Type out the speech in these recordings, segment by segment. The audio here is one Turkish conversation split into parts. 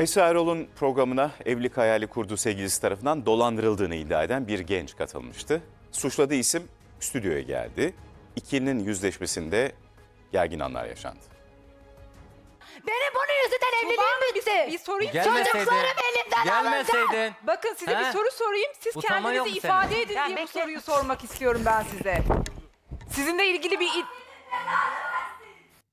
Esra Erol'un programına evlilik hayali kurduğu sevgilisi tarafından dolandırıldığını iddia eden bir genç katılmıştı. Suçladığı isim stüdyoya geldi. İkilinin yüzleşmesinde gergin anlar yaşandı. Benim bunun yüzünden evliliğim bitti. Bir sorayım. Gelmeseydin. Çocuklarım elimden Gelmeseydin. Bakın size He? bir soru sorayım. Siz Utanma yok kendinizi mu senin? ifade edin Ya diye bu bekle. soruyu sormak istiyorum ben size. Sizinle ilgili bir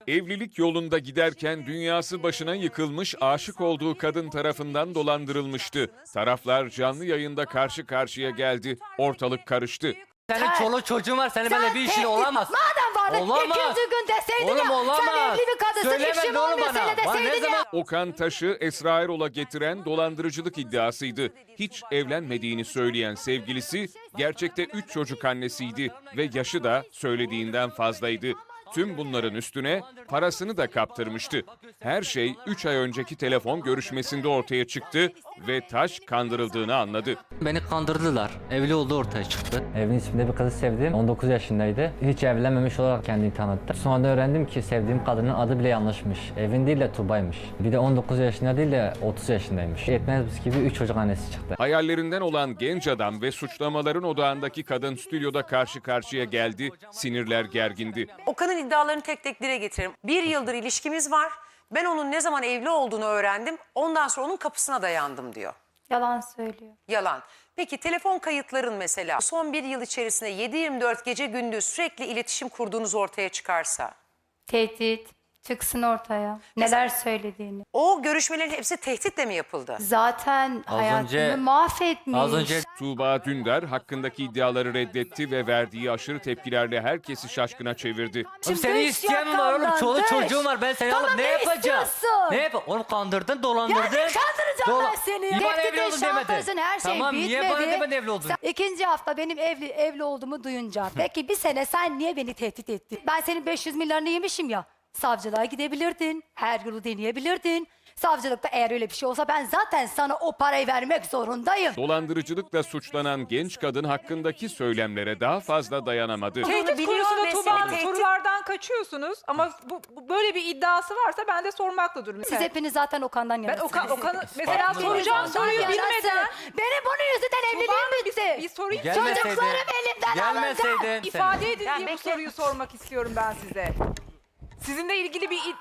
Evlilik yolunda giderken dünyası başına yıkılmış aşık olduğu kadın tarafından dolandırılmıştı. Taraflar canlı yayında karşı karşıya geldi. Ortalık karıştı. Senin çoluk çocuğun var. Senin böyle bir işin tehdit- olamaz. Madem vardı Olamaz. ikinci gün deseydin Oğlum ya. olamaz. Sen evli bir kadınsın Söylemedin işim oğlum olmuyor bana. seni Bana ne deseydin ya. zaman- Okan Taş'ı Esra Erol'a getiren dolandırıcılık iddiasıydı. Hiç evlenmediğini söyleyen sevgilisi gerçekte 3 çocuk annesiydi ve yaşı da söylediğinden fazlaydı. Tüm bunların üstüne parasını da kaptırmıştı. Her şey 3 ay önceki telefon görüşmesinde ortaya çıktı ve Taş kandırıldığını anladı. Beni kandırdılar. Evli olduğu ortaya çıktı. Evin içinde bir kızı sevdim. 19 yaşındaydı. Hiç evlenmemiş olarak kendini tanıttı. Sonra öğrendim ki sevdiğim kadının adı bile yanlışmış. Evin değil de Tuba'ymış. Bir de 19 yaşında değil de 30 yaşındaymış. Yetmez gibi 3 çocuk annesi çıktı. Hayallerinden olan genç adam ve suçlamaların odağındaki kadın stüdyoda karşı karşıya geldi. Sinirler gergindi. Okan'ın iddialarını tek tek dile getirelim. Bir yıldır ilişkimiz var. Ben onun ne zaman evli olduğunu öğrendim. Ondan sonra onun kapısına dayandım diyor. Yalan söylüyor. Yalan. Peki telefon kayıtların mesela son bir yıl içerisinde 7-24 gece gündüz sürekli iletişim kurduğunuz ortaya çıkarsa. Tehdit çıksın ortaya. Neler söylediğini. O görüşmelerin hepsi tehditle mi yapıldı? Zaten Az hayatımı önce- mahvetmiş. Az önce Tuğba Dündar hakkındaki iddiaları reddetti ve verdiği aşırı tepkilerle herkesi şaşkına çevirdi. Oğlum seni dış isteyen var oğlum? yakamdan, Çoluk dış. çocuğun var. Ben seni Tamam, alıp ne ne yapacağım? istiyorsun? Ne yap? Oğlum kandırdın, dolandırdın. Ya ne kandıracağım Dola- ben seni? Bana evli Tehdit oldun demedin. her şey Tamam bitmedi. niye bana demedin evli oldun? Sen ikinci hafta benim evli evli olduğumu duyunca. Peki bir sene sen niye beni tehdit ettin? Ben senin 500 milyarını yemişim ya. Savcılığa gidebilirdin. Her yolu deneyebilirdin. Savcılıkta eğer öyle bir şey olsa ben zaten sana o parayı vermek zorundayım. Dolandırıcılıkla suçlanan genç kadın hakkındaki söylemlere daha fazla dayanamadı. tehdit konusunda ve Tuba Hanım seni tehdit- sorulardan kaçıyorsunuz. Ama bu, bu- böyle bir iddiası varsa ben de sormakla durumundayım. Siz hepiniz zaten Okan'dan Ben yanasınız. Okan, Okan'ı mesela soracağım soruyu yanasın. bilmeden. Benim bunun yüzünden Tuba evliliğim Hanım, bitti. Bir, bir sorayım. Gelmeseydin. Çocuklarım elimden Gelmeseydin. İfade edin diye bu soruyu sormak istiyorum ben size. Sizinle ilgili bir id-